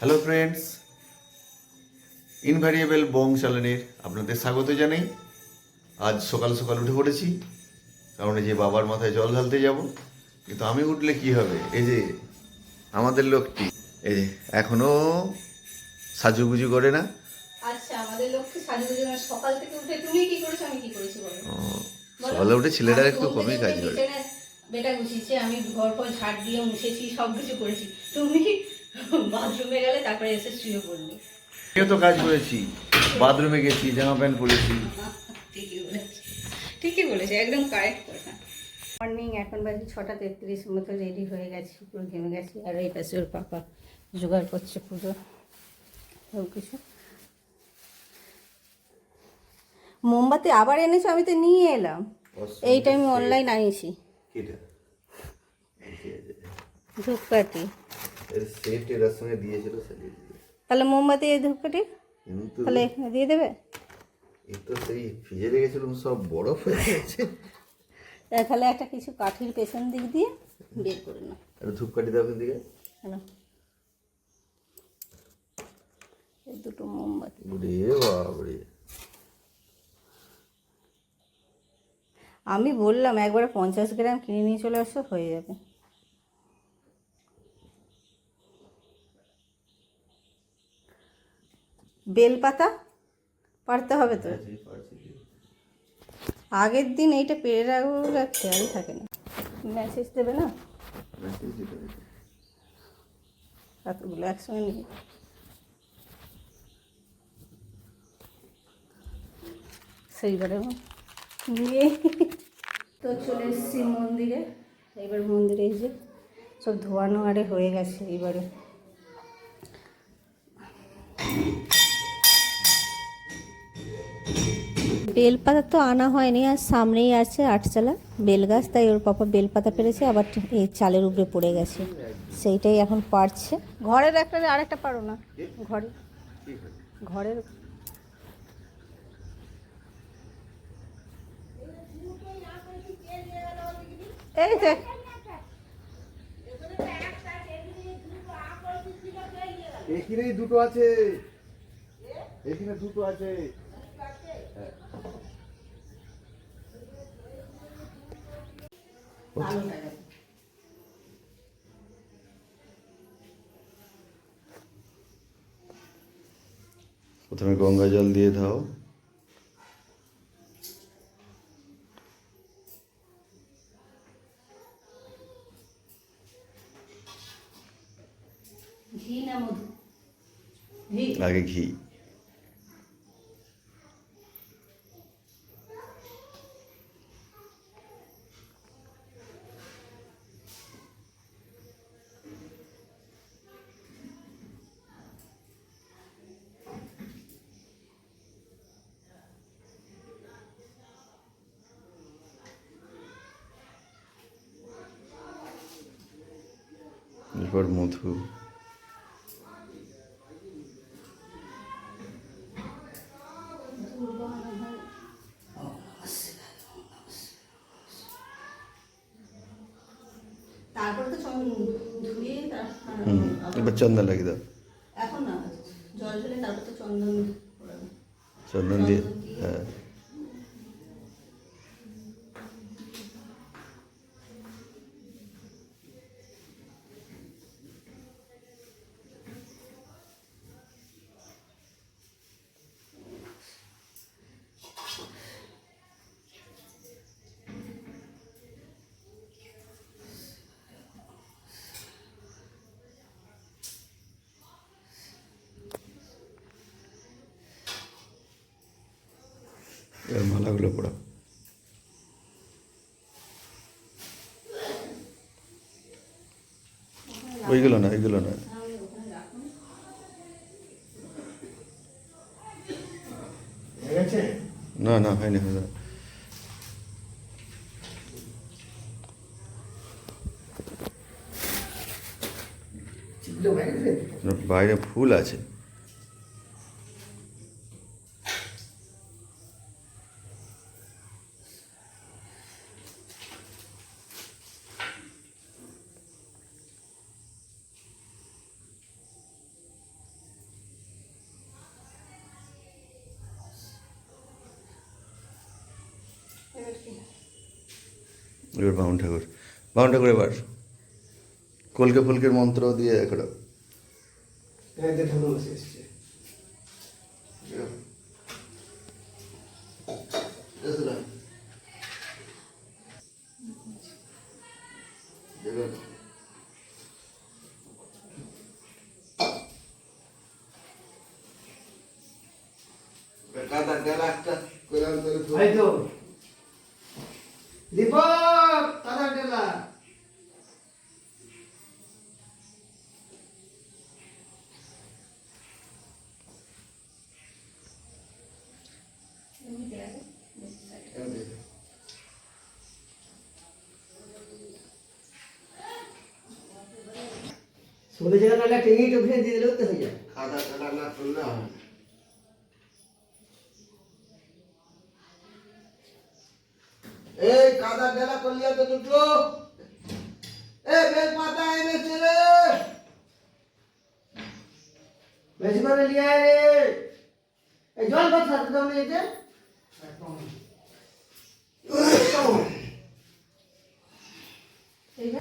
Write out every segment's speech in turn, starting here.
Hello friends invariable বং চ্যানেলের আপনাদের স্বাগত জানাই। আজ সকাল সকাল উঠে পড়েছি কারণ এই যে বাবার মাথায় জল ঢালতে যাব। কিন্তু আমি উঠলে কি হবে? এই যে আমাদের লোকটি এই যে এখনও সাজুগুজু করে না। আচ্ছা আমাদের লক্ষ্যে সাজুগুজু না। সকাল থেকে উঠে তুমি কি করেছ আমি কি করেছি বলো? সকালে উঠে ছেলেরা একটু কমই কাজ করে। বেটা গুছিয়েছে আমি ঘর পর ঝাড় দিয়ে মুছেছি সব কিছু করেছি। তুমি বাথরুমে গেলে তারপরে এসে শুয়ে পড়লে আমিও তো কাজ করেছি বাথরুমে গেছি জামা প্যান্ট পরেছি। ঠিকই বলেছি ঠিকই বলেছে একদম কারেক্ট কথা। মর্নিং এখন বাজে ছটা তেত্রিশ মতো রেডি হয়ে গেছি পুরো ঘেমে গেছি আর এই পাশে ওর পাপা জোগাড় করছে পুজো সব কিছু। মোমবাতি আবার এনেছো? আমি তো নিয়ে এলাম। এইটা আমি অনলাইন আনিছি ধূপকাঠি। সেট এর সঙ্গে দিয়েছিল সাজিয়ে। তাহলে মোমবাতি এই ধূপকাঠি? তাহলে এখানে দিয়ে দেবে? এই তো সেই ফ্রিজে রেখেছিলাম সব বরফ হয়ে গেছে। তাহলে একটা কিছু কাঠির পেছন দিক দিয়ে বের করে নাও। আর ধূপকাঠি দাও দিকে হ্যালো। এই দুটো মোমবাতি। ওরে বাবরে আমি বললাম একবারে পঞ্চাশ গ্রাম কিনে নিয়ে চলে আসো হয়ে যাবে। বেলপাতা? পারতে হবে তো? আগের দিন এইটা পেরে রাখব খেয়ালই থাকে না। মেসেজ দেবে না? এতগুলো একসঙ্গে নিয়ে। সেইবারে নিয়ে তো চলে এসেছি মন্দিরে। এবার মন্দিরে এই যে সব ধোয়ানো আরে হয়ে গেছে এবারে বেলপাতা তো আনা হয়নি আর সামনেই আছে আটচালা বেলগাছ তাই ওর পাপা বেলপাতা পেরেছে আবার এই চালের উপরে পড়ে গেছে। সেইটাই এখন পারছে। ঘরের একটা আরেকটা পারো না ঘরে। ঘরের এই যে দুটো আছে। এখানে দুটো আছে। প্রথমে গঙ্গা জল দিয়ে দাও। ঘি না মধু? ঘি। আগে ঘি। এরপর মধু। এবার চন্দন লাগিয়ে দাও। এখন না জল ঢেলে তারপর তো চন্দন চন্দন দিয়ে হ্যাঁ মালাগুলো পড়াও ওইগুলো না ওইগুলো না। না না হয়নি হয় না, বাইরে ফুল আছে। এবার বামুন ঠাকুর। বামুন ঠাকুর এবার। কলকে ফুলকের মন্ত্র দিয়ে করো। তো দীপক তারা ডেলা সন্ধে জায়গা নাহলে টেঙে টুকরে দিয়ে দিলেও তো হয়ে যায় খাদা খাদা না করলে হবে না। এই কাদা ডেলা করলিয়া তো দুটো এ বেল পাতা এনেছে রে বেশি করে নিয়ে আয় রে এই জল কত সাথে দাম নিয়েছে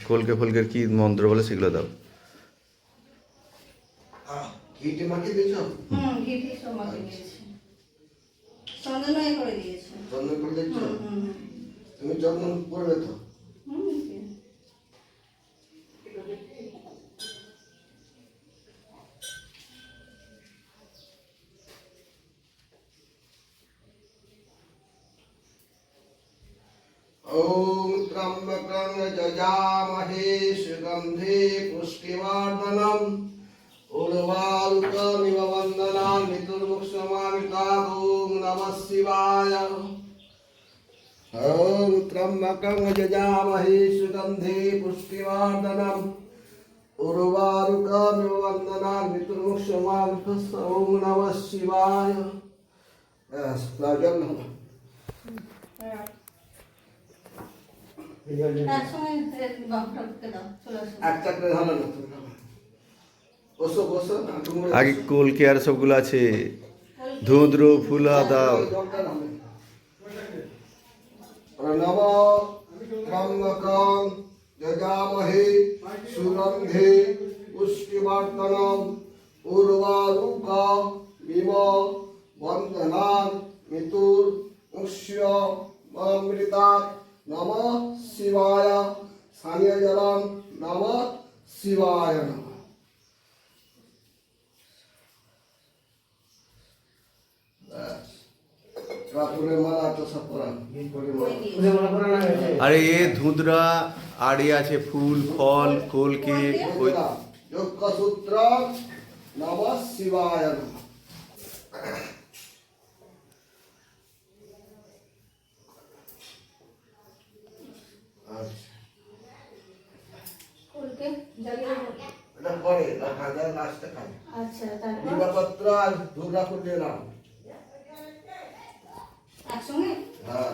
কলকে ফুলকের কি মন্ত্র বলে সেগুলো দাও আহ, ঘিটে মাখিয়ে দিয়েছ হুম ঘি দিয়ে সব মাখিয়ে দিয়েছি চন্দনই করে দিয়েছি চন্দন করে দিচ্ছ হুম হুম তুমি চন্দন করবে তো হুম হুম ॐ त्र्यम्बकं जजामहे सुगन्धे पुष्टिवर्धनम् உருவாருத்தமிவ வந்தனான் மிதுர்முக்ஷமாமிதாதூம் நம சிவாய ஓம் த்ரம்மகம் ஜஜாமஹி சுகந்தி புஷ்டிவார்தனம் உருவாருக்கமிவ வந்தனான் மிதுர்முக்ஷமாமிதூம் நம சிவாய பிரஜல் একটা করে হলো না আগে কলকে আর সবগুলো আছে। ধুদ্র ফুলা দাও প্রণব ব্রহ্মকং যজামহে সুগন্ধে পুষ্টিবর্ধনম উর্বারুক বিম বন্দনান মিতুর মুষ্য অমৃতা নম শিবায় স্থানীয় জলম নম শিবায় নম কাপুরের মালা তো সব করা করে মালা পুজো মালা করা না হয়েছে আরে এ ধুঁধরা আর এ আছে ফুল ফল কলকে ওই যোগ্য সূত্র নম শিবায় নমঃ। আচ্ছা, কলকে জ্বালিয়ে দেবো। এটা পরে খাজা লাস্টে খাবে আচ্ছা তারপর বিবাপত্র আর দুর্গা পুজো নাম একসঙ্গে হ্যাঁ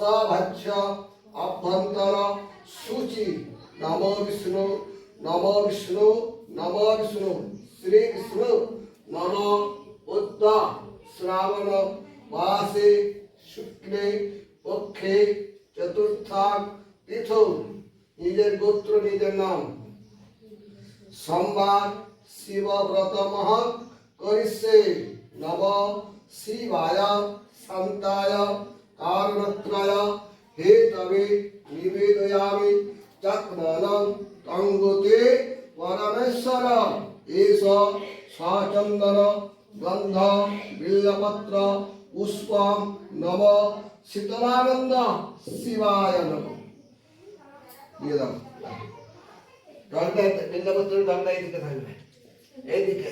সভাজ্য অভ্যন্তর সূচি নম বিষ্ণু নম বিষ্ণু নম বিষ্ণু শ্রী বিষ্ণু নম উদ্ধ শ্রাবণ মাসে শুক্লে পক্ষে চতুর্থাক তীর্থ নিজের গোত্র, নিজের নাম। সোমবার শিব ব্রত মহৎ করিষ্যে নব শিবায়, শান্তায়। কারণত্রয় হে তবে নিবেদয়ামি চক্রনম তঙ্গতে পরমেশ্বর এষ সচন্দন গন্ধ বিল্লপত্র পুষ্পম নব শীতলানন্দ শিবায় নম দিয়ে দাও জলটা বিল্লপত্র জলটা এইদিকে থাকবে এইদিকে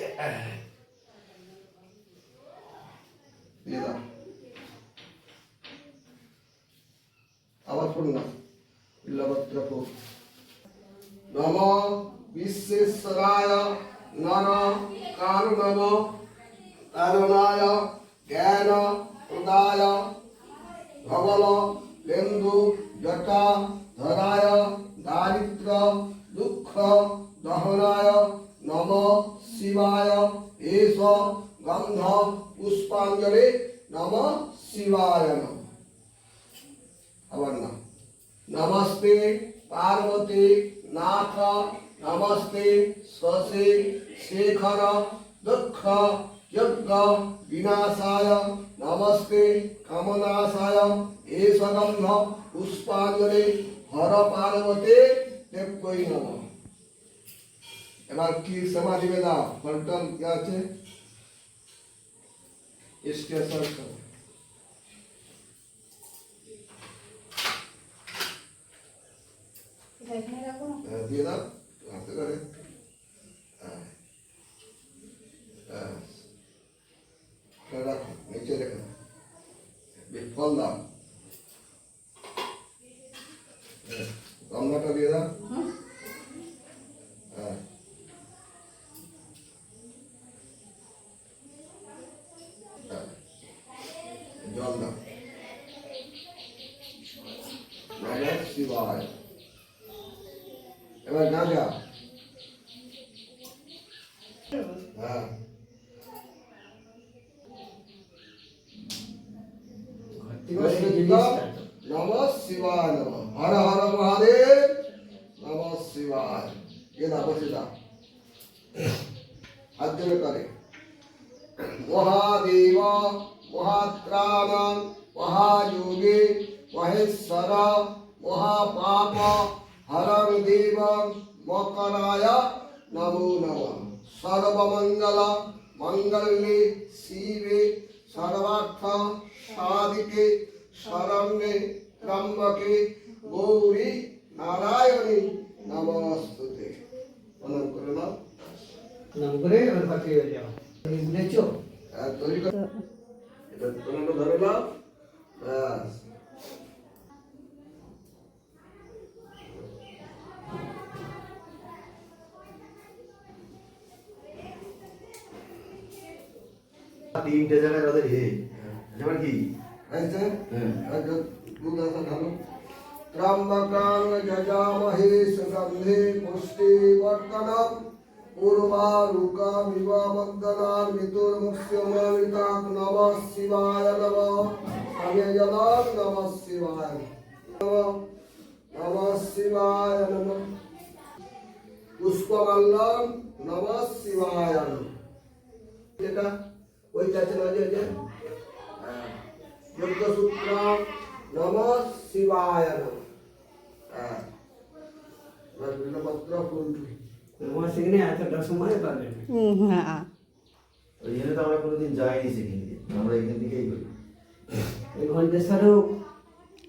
দিয়ে দাও আবার পড়ুন না বিল্লপত্র পড়ুন নম বিশ্বেশ্বরায় নর কারুণম কারণায় জ্ঞান প্রদায় ধবল লেন্দু জটা ধরায় দারিদ্র দুঃখ দহনায় নম শিবায় এষ গন্ধ পুষ্পাঞ্জলি নম শিবায় নম আবার না নমস্তে পার্বতী নাথ নমস্তে শশী শেখর দুঃখ যজ্ঞ বিনাশায় নমস্তে কামনাশায় এষ গন্ধ পুষ্পাঞ্জলি হর পার্বতী দেবকই নম এবার কি সমাধি বেদা পল্টন কি আছে স্টেশন হ্যাঁ, দিয়ে দাও হাতে করে। রাখো নিচে ফল দাও হ্যাঁ, দিয়ে দাও হ্যাঁ। জল দাও শিবায় এবার না যা হ্যাঁ নম শিবায় নম হর হর মহাদেব নম শিবায় এ না বসে যা হাত জোড়ে করে মহাদেব মহাত্রাণ মহাযোগে মহেশ্বর মহাপাপ হরং দেব মকরায় নমো নম। সর্বমঙ্গল মঙ্গলে শিবে সর্বার্থ সাধিকে শরণ্যে ত্রম্বকে গৌরী নারায়ণী নমস্তুতে। প্রণাম করে নাও। নাম করে এবার পাঠিয়ে যাও আর তৈরি নম শিবায়। যেটা ওইটা না যে যে যজ্ঞসূত্র নম শিবায়। হ্যাঁ ফুল হ্যাঁ। ওই জন্য তো আমরা কোনোদিন যাইনি সেখানে। আমরা এখান থেকেই করি। এই ঘন্টেশ্বরেও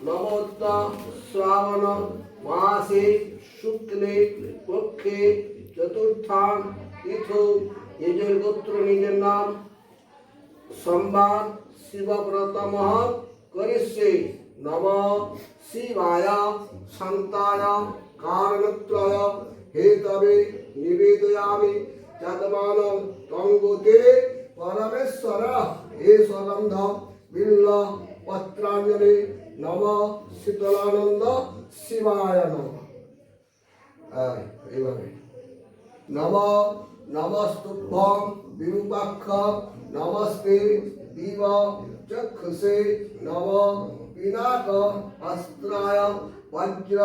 নমোত্ত শ্রাবণ মাসে শুক্লে পক্ষে চতুর্থান তীর্থ নিজের গোত্র নিজের নাম সম্বাদ শিবব্রত মহৎ করিষ্যে নম শিবায় শান্তায় কারণত্রয় হেতবে নিবেদয়ামি যতমান তঙ্গতে পরমেশ্বর হে স্বগন্ধ বিল্ল পত্রাঞ্জলি নম শীতলানন্দ শিবায় নম। এইভাবে। নম, নমস্তুভ্যং বিরূপাক্ষ, নমস্তে দিব চক্ষুষে নম পিনাক হস্ত্রায় বজ্র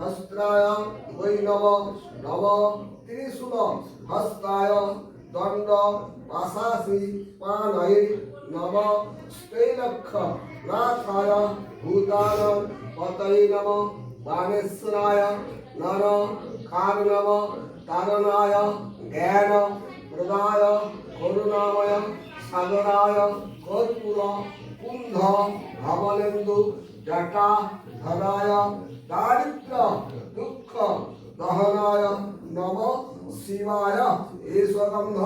হস্ত্রায় বৈ নম। নম ত্রিশূল হস্তায় দণ্ড পাশাসি পানয়ে নম। স্ত্রৈলক্ষ नाथाय भूतानां पतये नमः बाणेश्वराय नर कारणव तारणाय ज्ञान प्रदाय करुणामय सागराय कर्पूर कुन्ध भवनेन्दु जटा धराय दारिद्र दुःख दहनाय नम शिवाय ईश्वरगन्ध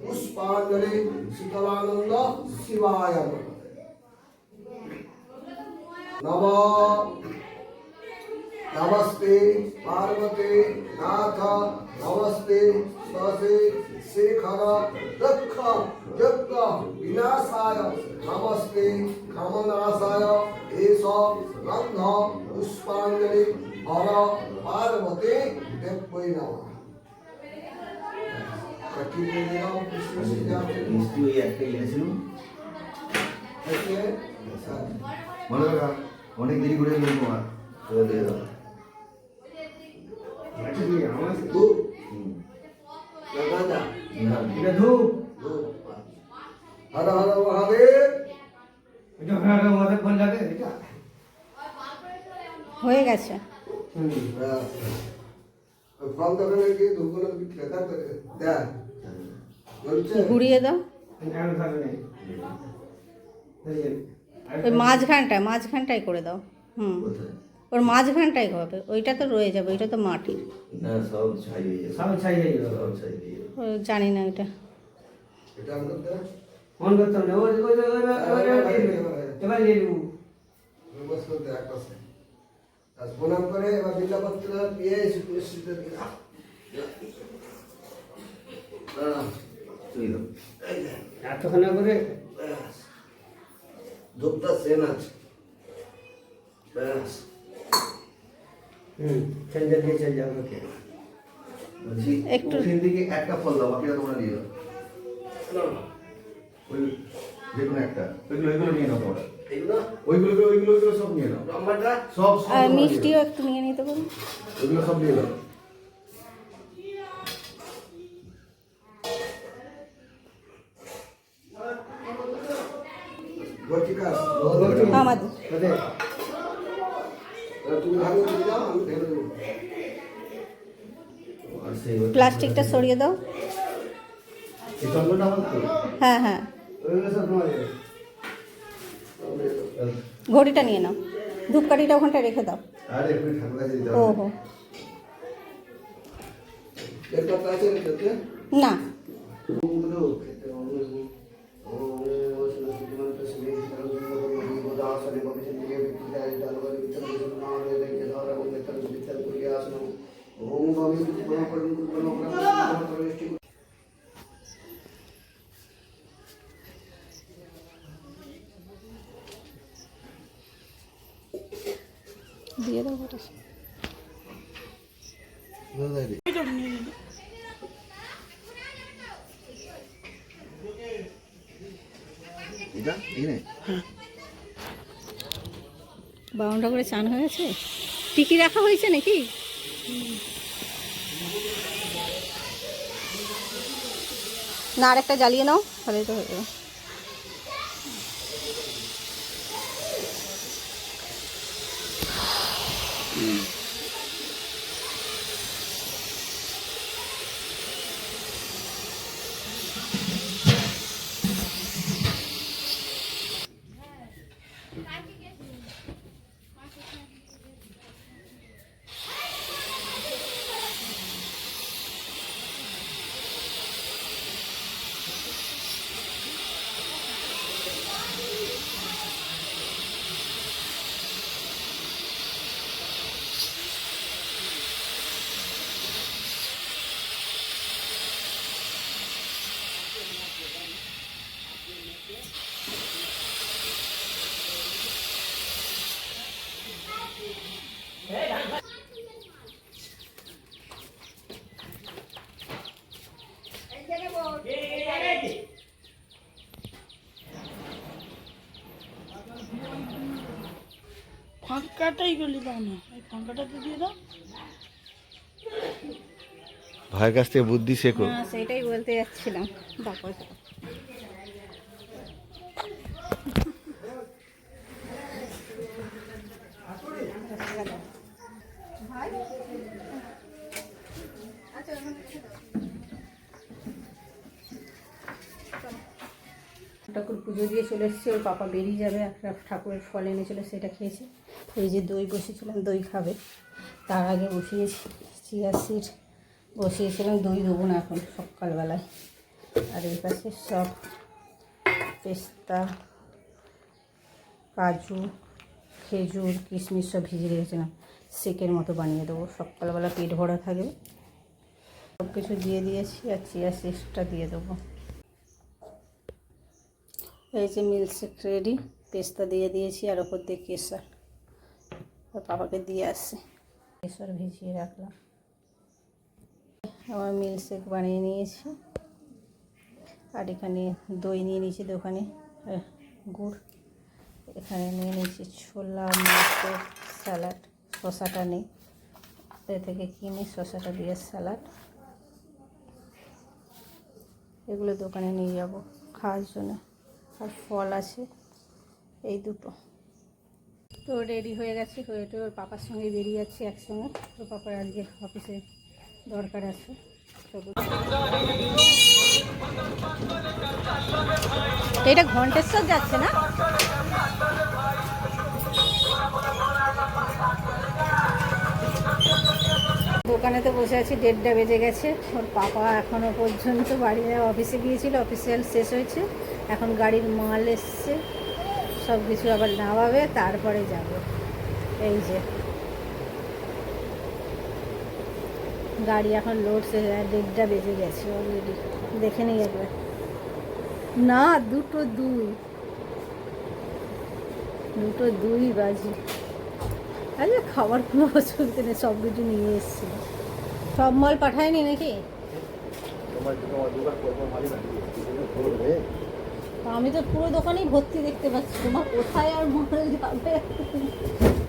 पुष्पाञ्जलि शीतलानन्द शिवाय नमो। नमस्ते पार्वती नाथ। नमस्ते स्वसे शेखर दक्ष यज्ञ विनाशाय। नमस्ते खमनाशाय एष गंध पुष्पांजलि हर पार्वती देवै नमः। कटिंग অনেক দেরি করে এলো তোমার দিয়ে দাও। হর হর মহাদেব হয়ে গেছে। দেয় বলছে ঘুরিয়ে দাও। ওই মাঝখানটায় মাঝখানটায় করে দাও হুম। ওর মাঝখানটায় হবে ওইটা তো রয়ে যাবে ওইটা তো মাটির না সব ছাই হয়ে যাবে সব ছাই হয়ে গেল সব ছাই হয়ে যাবে ও জানি না ওইটা। এটা আমাদের দেয় ফোন করতাম না ওই ওই ওই- ওই- ওই- ওই- এবার নিয়ে নেব। বস করতে এক পাশে আজ প্রণাম করে এবার দিয়ে তুই দাও। করে ধূপটা সেন আছে। ব্যাস। হুম চেঞ্জার দিয়ে চল যাব ওকে বলছি একটু- ফল দাও বাকিটা তোমরা নিয়ে দাও। ওই যে কোনো একটা। ওইগুলো ওইগুলো নিয়ে নাও তোমরা। ওইগুলো ওইগুলো ওইগুলো ওইগুলো সব নিয়ে নাও। সব মিষ্টিও একটু নিয়ে নিতে পারো। ওইগুলো সব নিয়ে নাও প্লাস্টিকটা সরিয়ে দাও। হ্যাঁ হ্যাঁ। ঘড়িটা নিয়ে নাও। ধূপকাঠিটা ওখানটায় রেখে দাও। ও হো না। চান হয়েছে? গেছে টিকি রাখা হয়েছে নাকি? না আর একটা জ্বালিয়ে নাও তাহলে তো হয়ে যাবে। ভাইয়ের কাছ থেকে বুদ্ধি শেখো। হ্যাঁ সেটাই বলতে যাচ্ছিলাম দেখো ঠাকুর পুজো দিয়ে চলে এসছে ওর পাপা বেরিয়ে যাবে একটা ঠাকুরের ফল এনে চলে সেটা খেয়েছে। এই যে দই বসেছিলাম, দই খাবে। তার আগে বসিয়েছি চিয়া সিড। বসিয়েছিলাম, দই দেবো না এখন, সকালবেলায়। আর এই পাশে সব পেস্তা, কাজু, খেজুর, কিশমিশ সব ভিজে রেখেছিলাম। সেকের মতো বানিয়ে দেবো, সকালবেলা পেট ভরা থাকবে। সব কিছু দিয়ে দিয়েছি আর চিয়া সিডসটা দিয়ে দেবো। এই যে মিল্কশেক রেডি, পেস্তা দিয়ে দিয়েছি, আর ওপর দিয়ে কেশর। আর বাবাকে দিয়ে আসছে। কেশর ভিজিয়ে রাখলাম। আমার মিল্কশেক বানিয়ে নিয়েছি। আর এখানে দই নিয়ে নিয়েছি দোকানে। গুড়। এখানে নিয়ে নিয়েছি ছোলা মাছের স্যালাড। শশাটা নেই। এ থেকে কিনে শশাটা দিয়ে স্যালাড। এগুলো দোকানে নিয়ে যাব খাওয়ার জন্য। আর ফল আছে। এই দুটো। তো রেডি হয়ে গেছি তো ওর পাপার সঙ্গে বেরিয়ে যাচ্ছি একসঙ্গে। তো পাপার আজকে অফিসে দরকার আছে। এটা ঘন্টেশ্বর যাচ্ছে না? দোকানে তো বসে আছি, দেড়টা বেজে গেছে। ওর পাপা এখনও পর্যন্ত বাড়ি, অফিসে গিয়েছিল অফিসিয়াল শেষ হয়েছে। এখন গাড়ির মাল এসছে। সব কিছু আবার নামাবে, তারপরে যাব। এই যে। গাড়ি এখন লোড শেষ হয় দেড়টা বেজে গেছে অলরেডি দেখে নিই একবার। না, দুটো দুই। দুটো দুই বাজে। আরে, খাবার কোনো অসুবিধা নেই, সব কিছু নিয়ে এসেছি। সব মাল পাঠায়নি নাকি? আমি তো পুরো দোকানেই ভর্তি দেখতে পাচ্ছি। তোমার কোথায় আর মনে যাবে?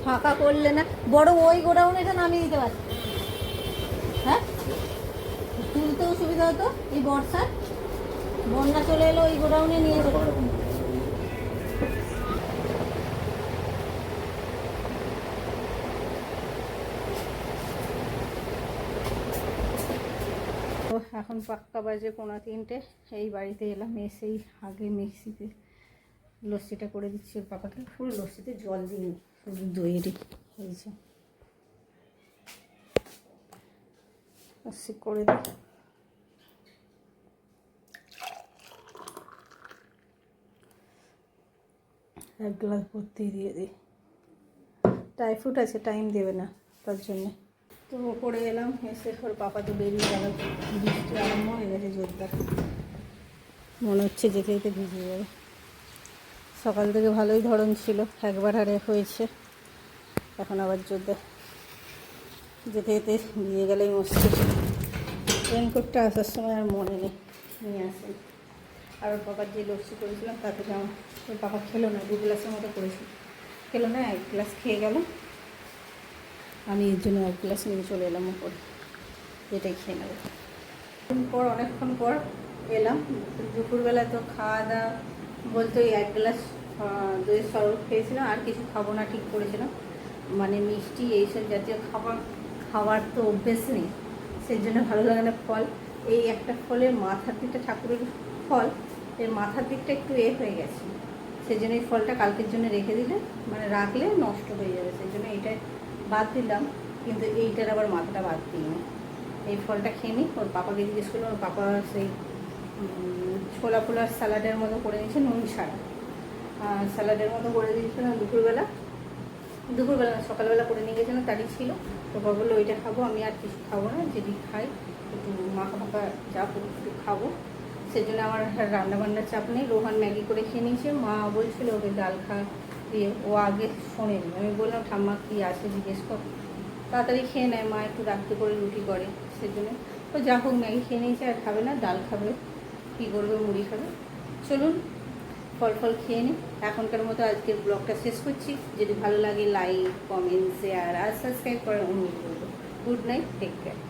ফাঁকা করলে না। বড় ওই গোডাউনে এটা নামিয়ে দিতে পারছি হ্যাঁ? তুলতেও সুবিধা হতো এই বর্ষায় বন্যা চলে এলো, ওই গোডাউনে নিয়ে যেতে তো এখন পাক্কা বাজে পৌনা তিনটে। এই বাড়িতে এলাম, এসেই আগে মিক্সিতে লস্যিটা করে দিচ্ছি ওর পাপাকে। ফুল লস্যিতে জল দিই শুধু দইয়েরই এই যে। লস্যি করে দিই। এক গ্লাস ভর্তি দিয়ে দিই। ড্রাই ফ্রুট আছে টাইম দেবে না তার জন্যে। তো ওপরে এলাম এসে ওর পাপা তো বেরিয়ে গেল। বৃষ্টি আরম্ভ হয়ে গেছে জোরদার। মনে হচ্ছে যেতে যেতে ভিজে যাবে। সকাল থেকে ভালোই ধরন ছিল, একবার হারে হয়েছে। এখন আবার জোরদার। যেতে যেতে ভিজে গেলেই মুশকিল রেনকোটটা আসার সময় আর মনে নেই, নিয়ে আসেন। আর ওর পাপার যে লস্যি করেছিলাম, তাতে আমার ওর পাপা খেলো না, দু গ্লাসের মতো করেছি খেলো না, এক গ্লাস খেয়ে গেল। আমি এর জন্য এক গ্লাস নিয়ে চলে এলাম উপরে। এটাই খেয়ে নেব। পর, অনেকক্ষণ পর এলাম। দুপুরবেলা তো খাওয়া দাওয়া বলতে ওই এক গ্লাস দইয়ের শরবত খেয়েছিলাম, আর কিছু খাব না, ঠিক করেছিলাম। মানে মিষ্টি, এইসব জাতীয় খাবার, খাওয়ার তো অভ্যেস নেই। সেই জন্য ভালো লাগে না ফল। এই একটা ফলের মাথার দিকটা, ঠাকুরের ফল, এর মাথার দিকটা একটু এ হয়ে গেছে। সেই জন্য এই ফলটা কালকের জন্য রেখে দিলে মানে রাখলে নষ্ট হয়ে যাবে। সেই জন্য এইটা বাদ দিলাম, কিন্তু এইটার আবার মাথাটা বাদ দিই এই ফলটা খেয়ে নিই, ওর পাপাকে জিজ্ঞেস করল ওর পাপা সেই ছোলা ফোলার স্যালাডের মতো করে নিয়েছে নুন ছাড়া। স্যালাডের মতো করে দিয়েছিলাম দুপুরবেলা। দুপুরবেলা সকালবেলা করে নিয়ে গেছিলাম তারই ছিল। তো বাবা বলল, ওইটা খাব, আমি আর কিছু খাব না, যদি খাই, একটু মাখা মাখা যা একটু খাব। সেজন্য আমার রান্নাবান্নার চাপ নেই, রোহান ম্যাগি করে খেয়ে নিয়েছে। মা বলছিল, ওকে ডাল খা। দিয়ে ও আগে শোনেনি। আমি বললাম, ঠাম্মা, কী আছে? জিজ্ঞেস কর। তাড়াতাড়ি খেয়ে নেয়, মা একটু রাত্রে করে রুটি করে সেজন্য। তো যা হোক, ম্যাগি খেয়ে নিয়েছে আর খাবে না, ডাল খাবে। কী করবে, মুড়ি খাবে। চলুন, ফল ফল খেয়ে নিই। এখনকার মতো আজকের ব্লগটা শেষ করছি। যদি ভালো লাগে, লাইক, কমেন্ট শেয়ার আর সাবস্ক্রাইব করার অনুরোধ করব। Good night take care